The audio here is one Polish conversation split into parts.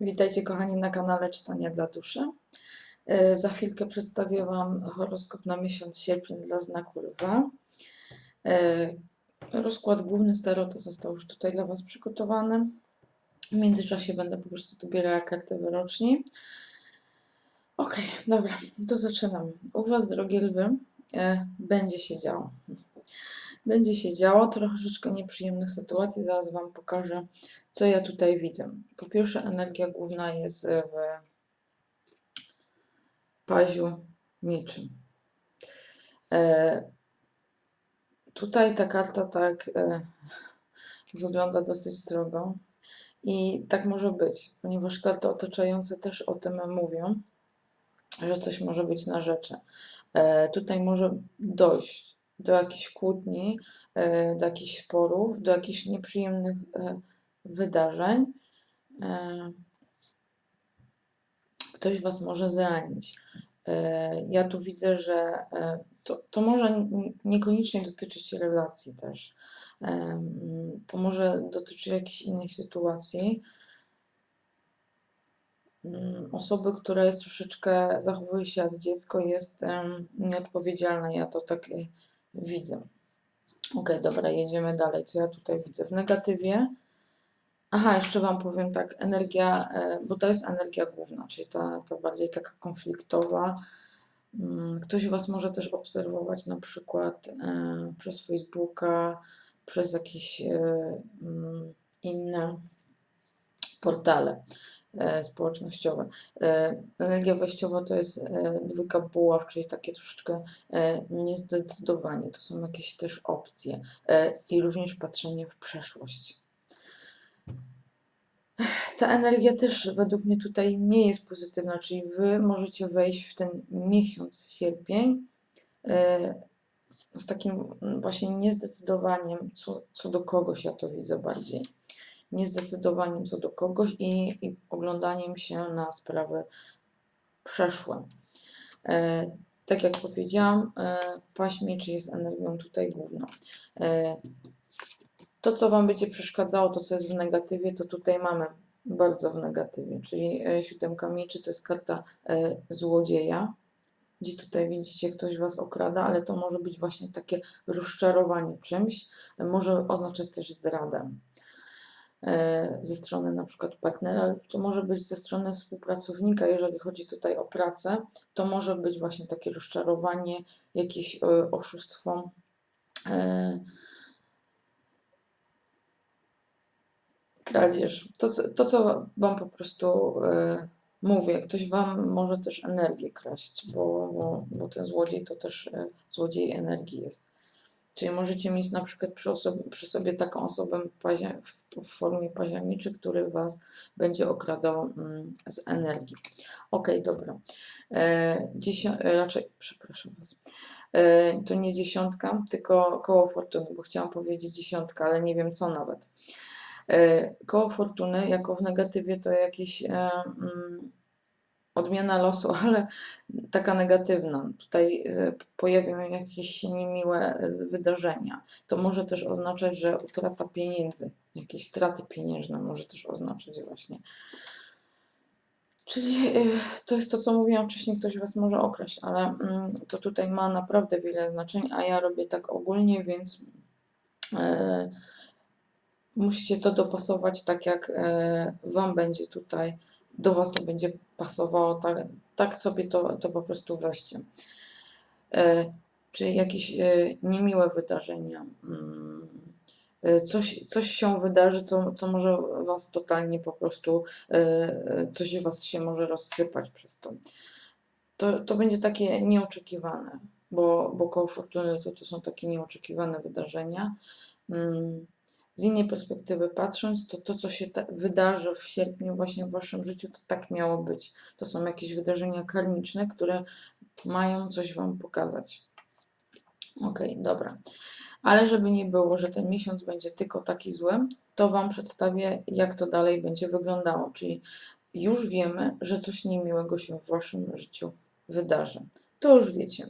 Witajcie kochani na kanale Czytania dla Duszy. E, Za chwilkę przedstawię Wam horoskop na miesiąc sierpień dla znaku lwa. E, Rozkład główny z tarota został już tutaj dla Was przygotowany. W międzyczasie będę po prostu dobierała karty wyroczni. Ok, dobra, to zaczynamy. U Was, drogie lwy, e, będzie się działo. Będzie się działo troszeczkę nieprzyjemnych sytuacji. Zaraz Wam pokażę, co ja tutaj widzę. Po pierwsze, energia główna jest w paziu niczym. E, tutaj ta karta tak e, wygląda dosyć strogo i tak może być, ponieważ karty otaczające też o tym mówią, że coś może być na rzeczy. E, tutaj może dojść do jakichś kłótni, e, do jakichś sporów, do jakichś nieprzyjemnych e, wydarzeń. E, Ktoś Was może zranić. E, Ja tu widzę, że e, to, to może niekoniecznie dotyczyć relacji też. To może dotyczyć jakiejś innej sytuacji. Osoby, która jest troszeczkę, zachowuje się jak dziecko, jest nieodpowiedzialna. Ja to tak widzę. Ok, dobra, jedziemy dalej. Co ja tutaj widzę? W negatywie. Aha, jeszcze Wam powiem tak, energia, e, bo to jest energia główna, czyli ta, ta bardziej taka konfliktowa. Mm, Ktoś Was może też obserwować na przykład e, przez Facebooka, przez jakieś e, mm, inne portale społecznościowe. Energia wejściowa to jest dwójka buław, czyli takie troszeczkę niezdecydowanie. To są jakieś też opcje i również patrzenie w przeszłość. Ta energia też według mnie tutaj nie jest pozytywna, czyli Wy możecie wejść w ten miesiąc sierpień e, z takim właśnie niezdecydowaniem co, co do kogoś, ja to widzę bardziej. Niezdecydowaniem co do kogoś i, i oglądaniem się na sprawy przeszłe. E, tak jak powiedziałam, e, paść mieczy jest energią tutaj główną. To, co Wam będzie przeszkadzało, to, co jest w negatywie, to tutaj mamy bardzo w negatywie, czyli e, siódemka mieczy to jest karta e, złodzieja, gdzie tutaj widzicie, ktoś Was okrada, ale to może być właśnie takie rozczarowanie czymś, e, może oznaczać też zdradę ze strony na przykład partnera, to może być ze strony współpracownika, jeżeli chodzi tutaj o pracę, to może być właśnie takie rozczarowanie, jakieś oszustwo. Kradzież. To, to, co Wam po prostu e, mówię, ktoś Wam może też energię kraść, bo, bo, bo ten złodziej to też e, złodziej energii jest. Czyli możecie mieć na przykład przy, oso- przy sobie taką osobę w, w formie paziamiczy, który Was będzie okradał mm, z energii. Ok, dobra. E, dziesią- e, raczej, przepraszam Was. E, to nie dziesiątka, tylko koło fortuny, bo chciałam powiedzieć dziesiątka, ale nie wiem co nawet. E, Koło fortuny, jako w negatywie, to jakieś e, mm, odmiana losu, ale taka negatywna. Tutaj e, pojawią się jakieś niemiłe wydarzenia. To może też oznaczać, że utrata pieniędzy, jakieś straty pieniężne może też oznaczać właśnie. Czyli to jest to, co mówiłam wcześniej, ktoś Was może okraść, ale mm, to tutaj ma naprawdę wiele znaczeń, a ja robię tak ogólnie, więc musicie to dopasować tak, jak e, Wam będzie tutaj, do Was to będzie pasowało, tak, tak sobie to, to po prostu weźcie. E, Czy jakieś e, niemiłe wydarzenia, mm, coś, coś się wydarzy, co, co może Was totalnie po prostu, coś Was się może rozsypać przez to. To, to będzie takie nieoczekiwane, bo, bo koło fortuny to, to są takie nieoczekiwane wydarzenia. Z innej perspektywy patrząc, to to, co się ta- wydarzy w sierpniu właśnie w Waszym życiu, to tak miało być. To są jakieś wydarzenia karmiczne, które mają coś Wam pokazać. Okej, dobra. Ale żeby nie było, że ten miesiąc będzie tylko taki zły, to Wam przedstawię, jak to dalej będzie wyglądało. Czyli już wiemy, że coś niemiłego się w Waszym życiu wydarzy. To już wiecie.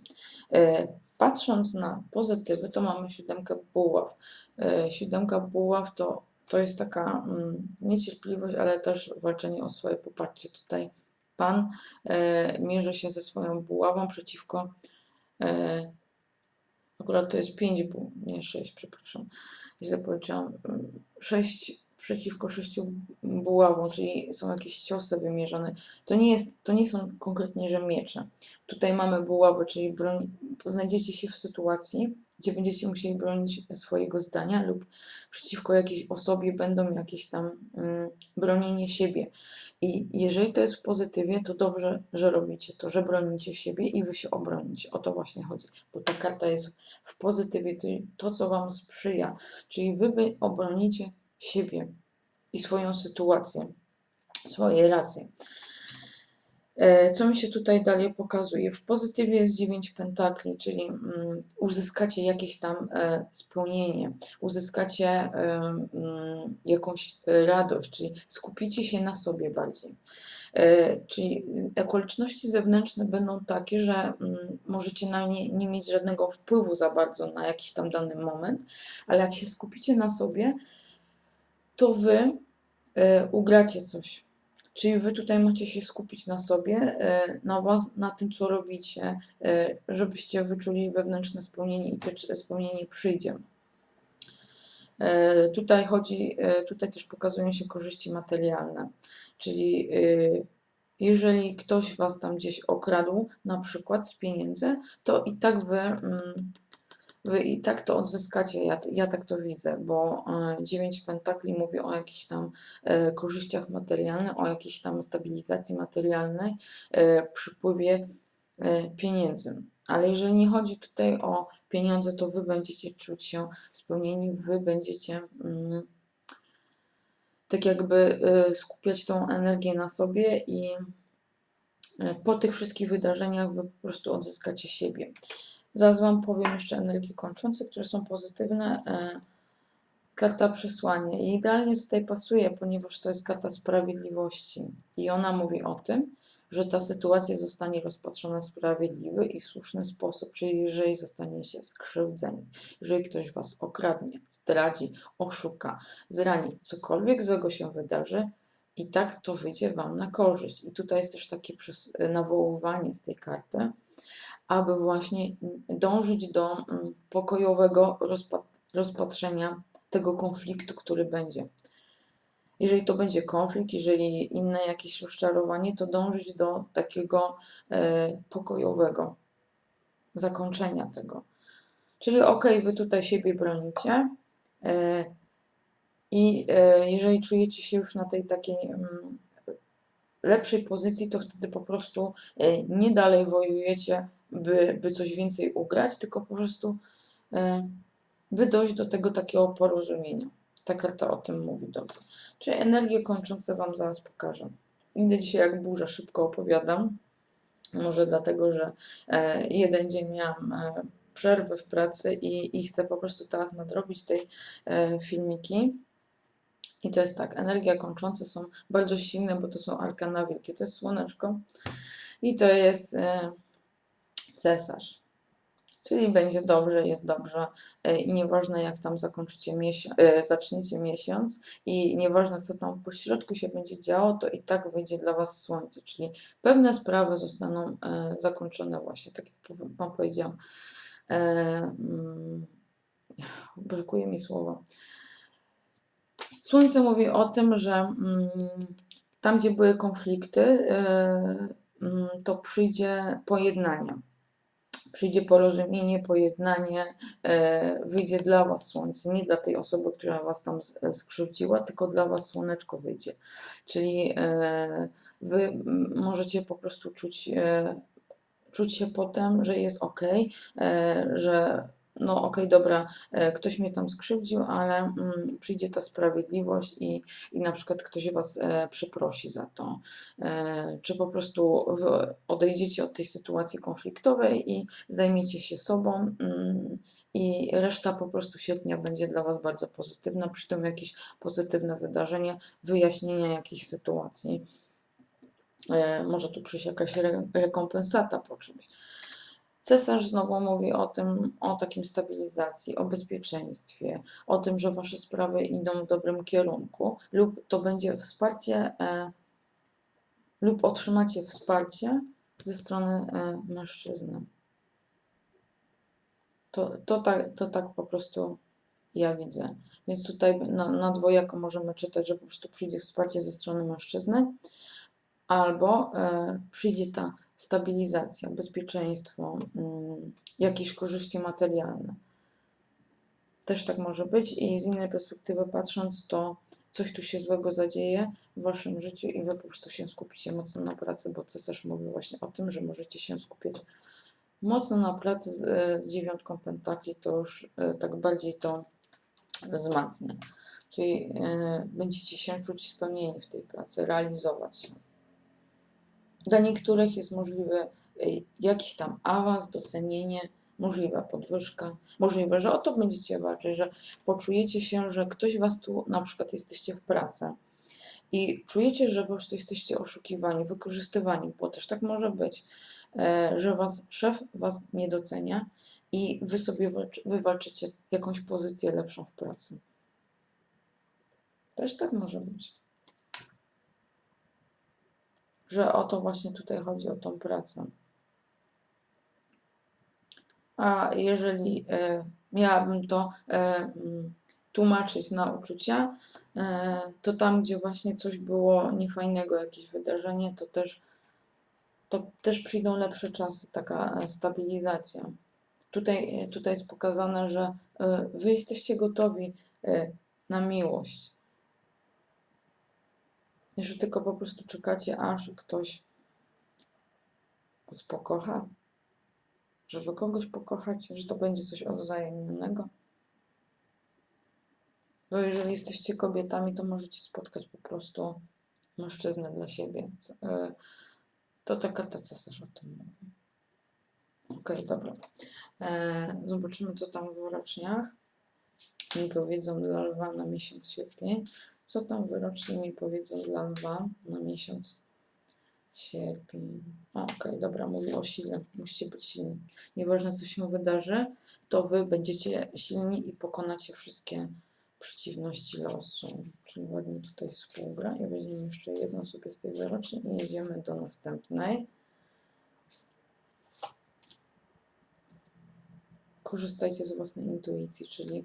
Patrząc na pozytywy, to mamy siódemkę buław. E, Siódemka buław to To jest taka mm, niecierpliwość, ale też walczenie o swoje. Popatrzcie tutaj, pan e, mierzy się ze swoją buławą przeciwko. E, akurat to jest 5 buł, nie 6, przepraszam. Źle policzyłam. 6 przeciwko 6 buławom, czyli są jakieś ciosy wymierzone. To nie, jest, to nie są konkretnie, że miecze. Tutaj mamy buławy, czyli broń, znajdziecie się w sytuacji, gdzie będziecie musieli bronić swojego zdania lub przeciwko jakiejś osobie będą jakieś tam mm, bronienie siebie. I jeżeli to jest w pozytywie, to dobrze, że robicie to, że bronicie siebie i wy się obronicie. O to właśnie chodzi. Bo ta karta jest w pozytywie, to, to co wam sprzyja. Czyli wy obronicie siebie i swoją sytuację, swoje racje. E, Co mi się tutaj dalej pokazuje? W pozytywie jest 9 pentakli, czyli mm, uzyskacie jakieś tam e, spełnienie, uzyskacie e, mm, jakąś radość, czyli skupicie się na sobie bardziej. Czyli okoliczności zewnętrzne będą takie, że mm, możecie na nie nie mieć żadnego wpływu za bardzo na jakiś tam dany moment, ale jak się skupicie na sobie, to wy e, ugracie coś. Czyli wy tutaj macie się skupić na sobie, e, na was, na tym, co robicie, e, żebyście wyczuli wewnętrzne spełnienie i to spełnienie przyjdzie. E, Tutaj chodzi, e, tutaj też pokazują się korzyści materialne, czyli e, jeżeli ktoś was tam gdzieś okradł, na przykład z pieniędzy, to i tak wy, mm, wy i tak to odzyskacie. Ja, ja tak to widzę, bo e, 9 pentakli mówi o jakichś tam e, korzyściach materialnych, o jakiejś tam stabilizacji materialnej, e, przypływie pieniędzy. Ale jeżeli nie chodzi tutaj o pieniądze, to wy będziecie czuć się spełnieni, wy będziecie mm, tak jakby e, skupiać tą energię na sobie i e, po tych wszystkich wydarzeniach wy po prostu odzyskacie siebie. Zaraz Wam powiem jeszcze energii kończące, które są pozytywne. E, Karta przesłanie. I idealnie tutaj pasuje, ponieważ to jest karta sprawiedliwości. I ona mówi o tym, że ta sytuacja zostanie rozpatrzona w sprawiedliwy i słuszny sposób, czyli jeżeli zostaniecie skrzywdzeni, jeżeli ktoś Was okradnie, zdradzi, oszuka, zrani, cokolwiek złego się wydarzy, i tak to wyjdzie Wam na korzyść. I tutaj jest też takie nawoływanie z tej karty, aby właśnie dążyć do mm, pokojowego rozpa- rozpatrzenia tego konfliktu, który będzie. Jeżeli to będzie konflikt, jeżeli inne jakieś rozczarowanie, to dążyć do takiego e, pokojowego zakończenia tego. Czyli ok, wy tutaj siebie bronicie e, i e, jeżeli czujecie się już na tej takiej mm, lepszej pozycji, to wtedy po prostu nie dalej wojujecie, by, by coś więcej ugrać, tylko po prostu e, by dojść do tego takiego porozumienia. Ta karta o tym mówi dobrze. Czyli energię kończące Wam zaraz pokażę. Idę dzisiaj jak burza, szybko opowiadam. Może dlatego, że e, jeden dzień miałam e, przerwę w pracy i, i chcę po prostu teraz nadrobić tej filmiki. I to jest tak, energia kończące są bardzo silne, bo to są arkana wielkie. To jest słoneczko i to jest cesarz. Czyli będzie dobrze, jest dobrze e, i nieważne jak tam zakończycie miesiąc, e, zaczniecie miesiąc i nieważne co tam po środku się będzie działo, to i tak wyjdzie dla Was słońce, czyli pewne sprawy zostaną e, zakończone właśnie, tak jak Wam powiedziałam. Mm, brakuje mi słowa. Słońce mówi o tym, że mm, tam, gdzie były konflikty, mm, to przyjdzie pojednanie. Przyjdzie porozumienie, pojednanie, e, wyjdzie dla Was słońce, nie dla tej osoby, która Was tam skrzywdziła, tylko dla Was słoneczko wyjdzie. Czyli e, Wy możecie po prostu czuć, e, czuć się potem, że jest ok, że no okej, dobra, e, ktoś mnie tam skrzywdził, ale mm, przyjdzie ta sprawiedliwość i, i na przykład ktoś Was e, przeprosi za to. E, czy po prostu wy odejdziecie od tej sytuacji konfliktowej i zajmiecie się sobą. Mm, i reszta po prostu sierpnia będzie dla Was bardzo pozytywna, przy tym jakieś pozytywne wydarzenia, wyjaśnienia jakichś sytuacji. E, może tu przyjść jakaś re, rekompensata po czymś. Cesarz znowu mówi o tym, o takim stabilizacji, o bezpieczeństwie, o tym, że wasze sprawy idą w dobrym kierunku, lub to będzie wsparcie, e, lub otrzymacie wsparcie ze strony e, mężczyzny. To, to, tak, to tak po prostu ja widzę. Więc tutaj na, na dwojako możemy czytać, że po prostu przyjdzie wsparcie ze strony mężczyzny, albo e, przyjdzie ta stabilizacja, bezpieczeństwo, mm, jakieś korzyści materialne. Też tak może być i z innej perspektywy patrząc, to coś tu się złego zadzieje w waszym życiu i wy po prostu się skupicie mocno na pracy, bo cesarz mówi właśnie o tym, że możecie się skupić mocno na pracy z, z dziewiątką pentakli, to już e, tak bardziej to wzmacnia. Czyli e, będziecie się czuć spełnieni w tej pracy, realizować się. Dla niektórych jest możliwy e, jakiś tam awans, docenienie, możliwa podwyżka, możliwe, że o to będziecie walczyć, że poczujecie się, że ktoś was tu, na przykład jesteście w pracy i czujecie, że po prostu jesteście oszukiwani, wykorzystywani, bo też tak może być, e, że was szef was nie docenia i wy sobie walczy, wywalczycie jakąś pozycję lepszą w pracy. Też tak może być. Że o to właśnie tutaj chodzi, o tą pracę. A jeżeli e, miałabym to e, mm, tłumaczyć na uczucia, e, to tam, gdzie właśnie coś było niefajnego, jakieś wydarzenie, to też, to też przyjdą lepsze czasy, taka stabilizacja. Tutaj, tutaj jest pokazane, że wy jesteście gotowi na miłość. Że tylko po prostu czekacie, aż ktoś was pokocha. Że wy kogoś pokochacie, że to będzie coś odwzajemnionego. Bo jeżeli jesteście kobietami, to możecie spotkać po prostu mężczyznę dla siebie. E, To ta karta cesarz o tym mówi. Okej, dobra. E, zobaczymy, co tam w wyroczniach mi powiedzą dla lwa na miesiąc sierpień. Co tam wyrocznie mi powiedzą dla lwa na miesiąc sierpień. Okej, dobra, mówi o sile. Musicie być silni. Nieważne, co się wydarzy, to wy będziecie silni i pokonacie wszystkie przeciwności losu. Czyli ładnie tutaj współgra. I weźmiemy jeszcze jedną sobie z tej wyroczni i jedziemy do następnej. korzystajcie z własnej intuicji, czyli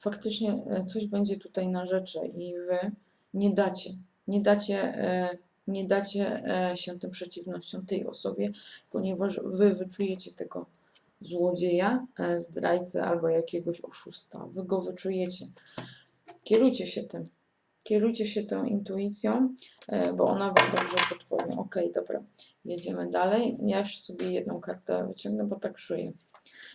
faktycznie e, coś będzie tutaj na rzeczy i wy nie dacie, nie dacie, e, nie dacie e, się tym przeciwnościom tej osobie, ponieważ wy wyczujecie tego złodzieja, zdrajcę albo jakiegoś oszusta. Wy go wyczujecie. Kierujcie się tym. Kierujcie się tą intuicją, bo ona wam dobrze podpowie. Ok, dobra, jedziemy dalej. Ja jeszcze sobie jedną kartę wyciągnę, bo tak czuję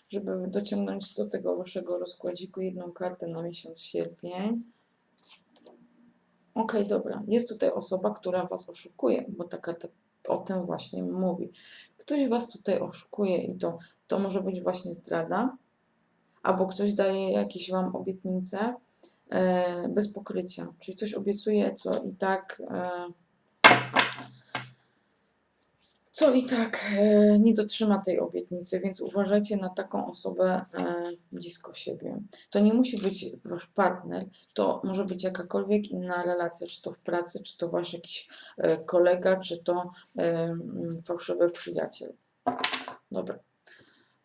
żeby dociągnąć do tego waszego rozkładziku jedną kartę na miesiąc sierpień. Ok, dobra. Jest tutaj osoba, która was oszukuje, bo ta karta o tym właśnie mówi. Ktoś was tutaj oszukuje i to, to może być właśnie zdrada, albo ktoś daje jakieś wam obietnice e, bez pokrycia, czyli coś obiecuje, co i tak e, co i tak e, nie dotrzyma tej obietnicy, więc uważajcie na taką osobę e, blisko siebie. To nie musi być wasz partner, to może być jakakolwiek inna relacja, czy to w pracy, czy to wasz jakiś e, kolega, czy to fałszywy przyjaciel. Dobra,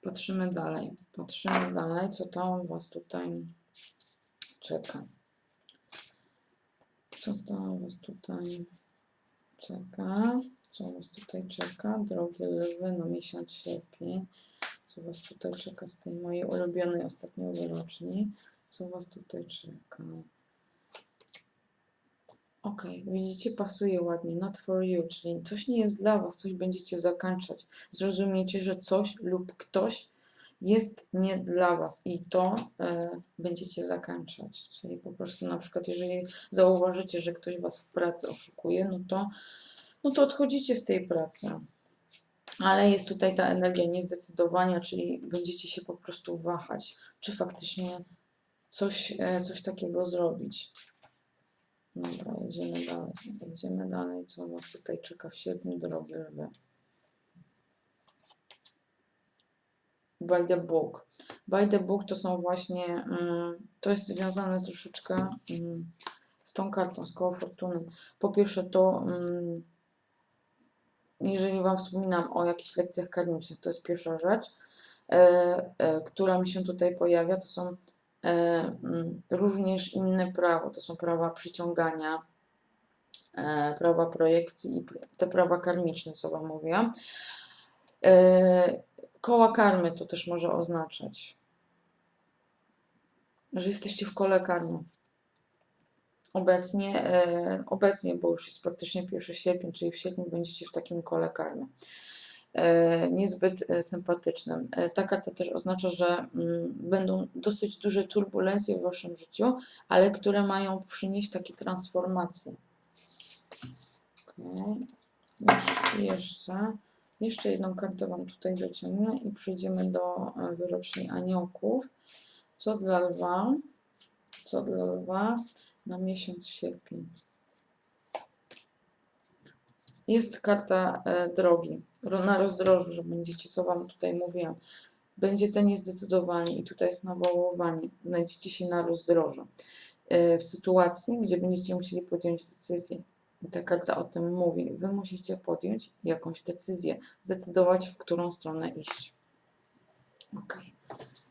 patrzymy dalej. Patrzymy dalej, co tam was tutaj czeka. Co tam was tutaj? Co Was tutaj czeka? Drogie lwy, no miesiąc sierpień. Co Was tutaj czeka z tej mojej ulubionej ostatnio wyroczni? Co Was tutaj czeka? Ok, widzicie, pasuje ładnie. Not for you, czyli coś nie jest dla Was, coś będziecie zakończać. Zrozumiecie, że coś lub ktoś jest nie dla Was i to e, będziecie zakończać. Czyli po prostu na przykład, jeżeli zauważycie, że ktoś Was w pracy oszukuje, no to no to odchodzicie z tej pracy. Ale jest tutaj ta energia niezdecydowania, czyli będziecie się po prostu wahać, czy faktycznie coś, e, coś takiego zrobić. Dobra, jedziemy dalej. Jedziemy dalej. Co Was tutaj czeka w sierpniu, drogie lwy? By the book. By the book to są właśnie, mm, to jest związane troszeczkę mm, z tą kartą, z koło fortuny. Po pierwsze to, mm, jeżeli Wam wspominam o jakichś lekcjach karmicznych, to jest pierwsza rzecz, e, e, która mi się tutaj pojawia, to są e, również inne prawo, to są prawa przyciągania, prawa projekcji i te prawa karmiczne, co Wam mówiłam. Koła karmy to też może oznaczać, że jesteście w kole karmy. Obecnie, e, obecnie, bo już jest praktycznie 1 sierpień, czyli w sierpniu będziecie w takim kole karmy. E, niezbyt e, sympatycznym. E, ta karta też oznacza, że mm, będą dosyć duże turbulencje w waszym życiu, ale które mają przynieść takie transformacje. Okay. Jeszcze, jeszcze jedną kartę Wam tutaj dociągnę i przejdziemy do e, wyroczni aniołków. Co dla lwa? Co dla lwa na miesiąc sierpień? Jest karta e, drogi ro- na rozdrożu, że będziecie, co Wam tutaj mówiłam. Będziecie niezdecydowani i tutaj jest nawoływanie. Znajdziecie się na rozdrożu. E, W sytuacji, gdzie będziecie musieli podjąć decyzję. I ta karta o tym mówi. Wy musicie podjąć jakąś decyzję, zdecydować, w którą stronę iść. Ok.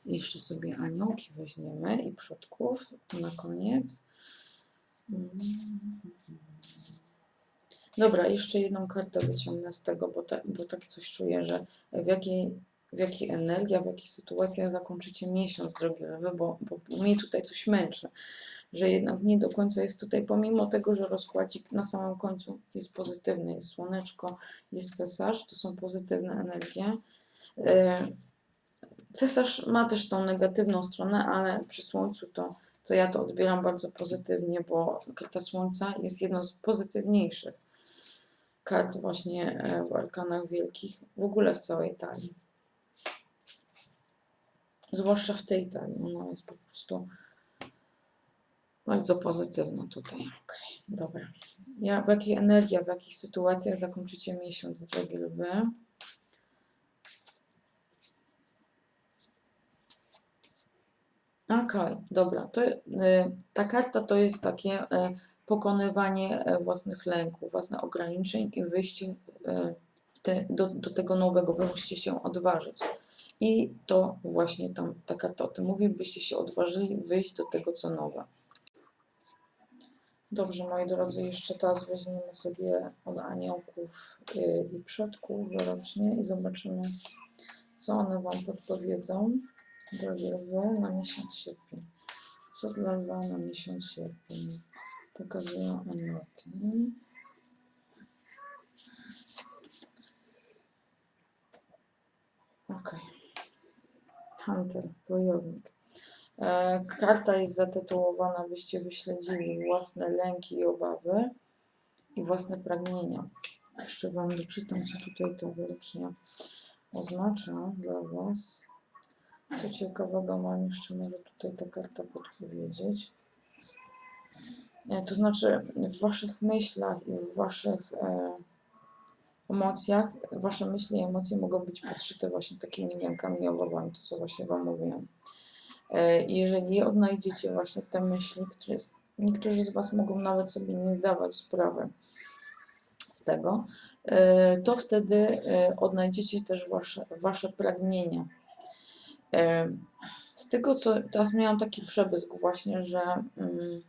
Jeszcze sobie aniołki weźmiemy i przodków na koniec. Dobra, jeszcze jedną kartę wyciągnę z tego, bo, ta, bo tak coś czuję, że w jakiej, w jakiej energii, w jakich sytuacjach zakończycie miesiąc, drogi lewy, bo, bo mnie tutaj coś męczy, że jednak nie do końca jest tutaj, pomimo tego, że rozkładzik na samym końcu jest pozytywny, jest słoneczko, jest cesarz, to są pozytywne energie. E, Cesarz ma też tą negatywną stronę, ale przy słońcu to, to ja to odbieram bardzo pozytywnie, bo karta słońca jest jedną z pozytywniejszych kart właśnie e, w arkanach wielkich, w ogóle w całej talii. Zwłaszcza w tej talii, ona jest po prostu bardzo pozytywna tutaj. Okej, dobra. Ja, w jakiej energii, w jakich sytuacjach zakończycie miesiąc, drogie lwy? Okej, dobra. To, y, ta karta to jest takie y, pokonywanie y, własnych lęków, własnych ograniczeń i wyjście y, te, do, do tego nowego. Wy musicie się odważyć. I to właśnie tam ta karta o tym mówi, byście się odważyli wyjść do tego, co nowe. Dobrze, moi drodzy, jeszcze teraz weźmiemy sobie od aniołków y, i przodków wyrocznie i zobaczymy, co one Wam podpowiedzą. Drogie lwy na miesiąc sierpień. Co dla lwa na miesiąc sierpień? Pokazują aniołki. Ok. Hunter, wojownik. E, karta jest zatytułowana, byście wyśledzili własne lęki i obawy i własne pragnienia. Jeszcze Wam doczytam, co tutaj ta wyrocznia oznacza dla Was. Co ciekawego mam jeszcze może tutaj ta karta podpowiedzieć. E, To znaczy w Waszych myślach i w Waszych e, emocjach, Wasze myśli i emocje mogą być podszyte właśnie takimi lękami i obawami, to co właśnie Wam mówiłam. E, jeżeli odnajdziecie właśnie te myśli, które niektórzy z Was mogą nawet sobie nie zdawać sprawy z tego, e, to wtedy e, odnajdziecie też Wasze, wasze pragnienia. Z tego, co teraz miałam taki przebysk właśnie, że mm,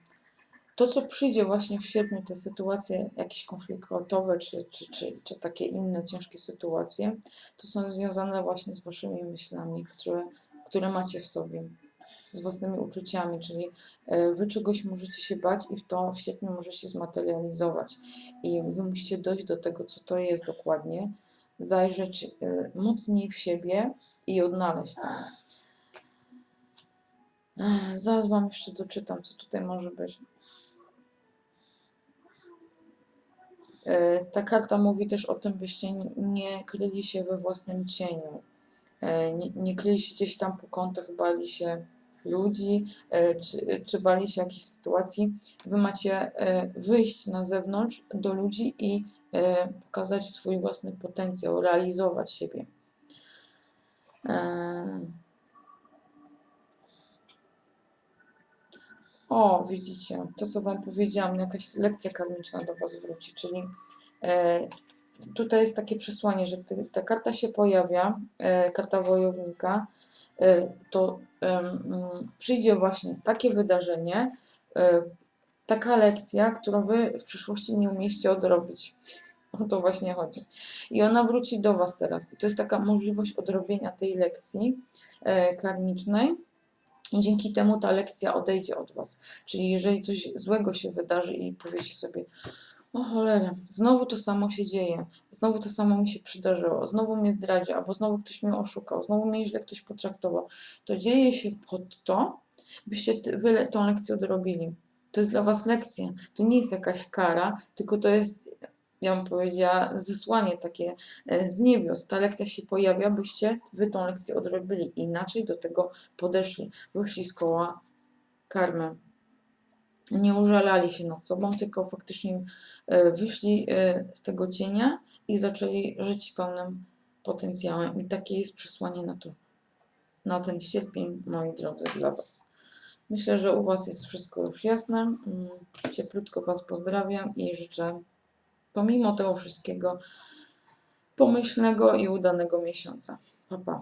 to, co przyjdzie właśnie w sierpniu, te sytuacje jakieś konfliktowe, czy, czy, czy, czy takie inne ciężkie sytuacje, to są związane właśnie z Waszymi myślami, które, które macie w sobie, z własnymi uczuciami, czyli e, Wy czegoś możecie się bać i to w sierpniu może się zmaterializować. I Wy musicie dojść do tego, co to jest dokładnie, zajrzeć e, mocniej w siebie i odnaleźć to. Zaraz Wam jeszcze doczytam, co tutaj może być. E, Ta karta mówi też o tym, byście nie kryli się we własnym cieniu. Nie, nie kryli się gdzieś tam po kątach, bali się ludzi, e, czy, czy bali się jakichś sytuacji. Wy macie e, wyjść na zewnątrz do ludzi i e, pokazać swój własny potencjał, realizować siebie. O, widzicie, to co Wam powiedziałam, jakaś lekcja karmiczna do Was wróci, czyli tutaj jest takie przesłanie, że ta karta się pojawia, karta wojownika, to em, mm, przyjdzie właśnie takie wydarzenie, e, taka lekcja, którą Wy w przyszłości nie umieliście odrobić. O to właśnie chodzi. I ona wróci do Was teraz. I to jest taka możliwość odrobienia tej lekcji e, karmicznej. I dzięki temu ta lekcja odejdzie od Was. Czyli jeżeli coś złego się wydarzy i powiecie sobie, o cholera, znowu to samo się dzieje, znowu to samo mi się przydarzyło, znowu mnie zdradzi, albo znowu ktoś mnie oszukał, znowu mnie źle ktoś potraktował, to dzieje się pod to, byście wy tą lekcję odrobili. To jest dla Was lekcja. To nie jest jakaś kara, tylko to jest, ja bym powiedziała, zesłanie takie e, z niebios. Ta lekcja się pojawia, byście Wy tą lekcję odrobili. Inaczej do tego podeszli. Wyszli z koła karmy. Nie użalali się nad sobą, tylko faktycznie e, wyszli e, z tego cienia i zaczęli żyć pełnym potencjałem. I takie jest przesłanie na to, na ten sierpień, moi drodzy, dla Was. Myślę, że u Was jest wszystko już jasne. Mm, Cieplutko Was pozdrawiam i życzę, pomimo tego wszystkiego, pomyślnego i udanego miesiąca. Pa, pa.